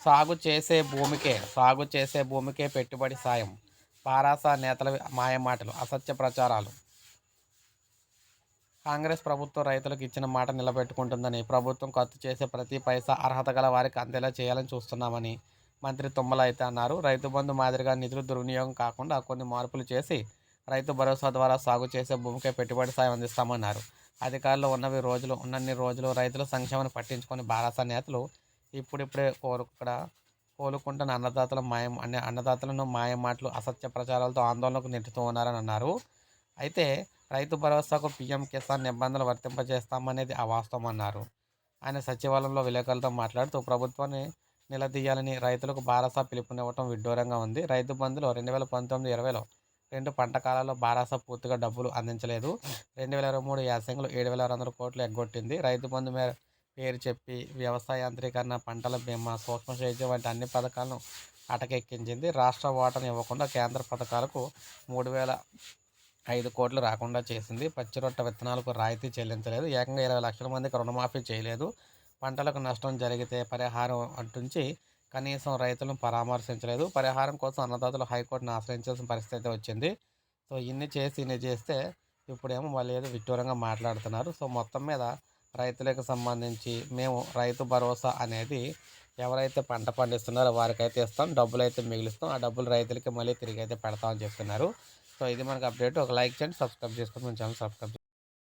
సాగు చేసే భూమికే సాగు చేసే భూమికే పెట్టుబడి సాయం. పారాస నేతల మాయమాటలు అసత్య ప్రచారాలు. కాంగ్రెస్ ప్రభుత్వం రైతులకు ఇచ్చిన మాట నిలబెట్టుకుంటుందని ప్రభుత్వం ఖర్చు చేసే ప్రతి పైసా అర్హత గల వారికి అందేలా చేయాలని చూస్తున్నామని మంత్రి తుమ్మల అయితే అన్నారు. రైతు బంధు మాదిరిగా నిధులు దుర్వినియోగం కాకుండా కొన్ని మార్పులు చేసి రైతు భరోసా ద్వారా సాగు చేసే భూమికే పెట్టుబడి సాయం అందిస్తామన్నారు. అధికారులు ఉన్నవి రోజులు ఉన్నన్ని రోజులు రైతుల సంక్షేమాన్ని పట్టించుకొని బారాస నేతలు ఇప్పుడిప్పుడే కోరుక్కడ కోలుకుంటున్న అన్నదాతల మాయం అనే అన్నదాతలను మాయ మాటలు అసత్య ప్రచారాలతో ఆందోళనకు నెట్టుతూ ఉన్నారని అన్నారు. అయితే రైతు భరోసాకు పీఎం కిసాన్ నిబంధనలు వర్తింపజేస్తామనేది అవాస్తవం అన్నారు. ఆయన సచివాలయంలో విలేకరులతో మాట్లాడుతూ ప్రభుత్వాన్ని నిలదీయాలని రైతులకు బారాసా పిలుపునివ్వటం విడ్డూరంగా ఉంది. రైతు బంధులో రెండు వేల పంతొమ్మిది ఇరవైలో రెండు పంట కాలాల్లో బారాసా పూర్తిగా డబ్బులు అందించలేదు. రెండు వేల ఇరవై మూడు యాసంగిలో ఏడు వేల ఆరు వందల కోట్లు ఎగ్గొట్టింది. రైతు బంధు మేర పేరు చెప్పి వ్యవసాయ యాంత్రీకరణ పంటల బీమా సూక్ష్మ సేద్యం వంటి అన్ని పథకాలను అటకెక్కించింది. రాష్ట్ర ఓటను ఇవ్వకుండా కేంద్ర పథకాలకు మూడు వేల ఐదు కోట్లు రాకుండా చేసింది. పచ్చిరొట్ట విత్తనాలకు రాయితీ చెల్లించలేదు. ఏకంగా ఇరవై లక్షల మందికి రుణమాఫీ చేయలేదు. పంటలకు నష్టం జరిగితే పరిహారం అంటుంచి కనీసం రైతులను పరామర్శించలేదు. పరిహారం కోసం అన్నదాతలు హైకోర్టును ఆశ్రయించాల్సిన పరిస్థితి వచ్చింది. సో ఇన్ని చేసి ఇన్ని చేస్తే ఇప్పుడేమో మళ్ళీ ఏదో విడ్డూరంగా మాట్లాడుతున్నారు. సో మొత్తం మీద రైతులకు సంబంధించి మేము రైతు భరోసా అనేది ఎవరైతే పంట పండిస్తున్నారో వారికైతే ఇస్తాం. డబ్బులు అయితే మిగిలిస్తాం. ఆ డబ్బులు రైతులకి మళ్ళీ తిరిగి అయితే పెడతామని చెప్తున్నారు. సో ఇది మనకు అప్డేట్. ఒక లైక్ చేయండి సబ్స్క్రైబ్ చేసుకుని మన ఛానల్ సబ్స్క్రైబ్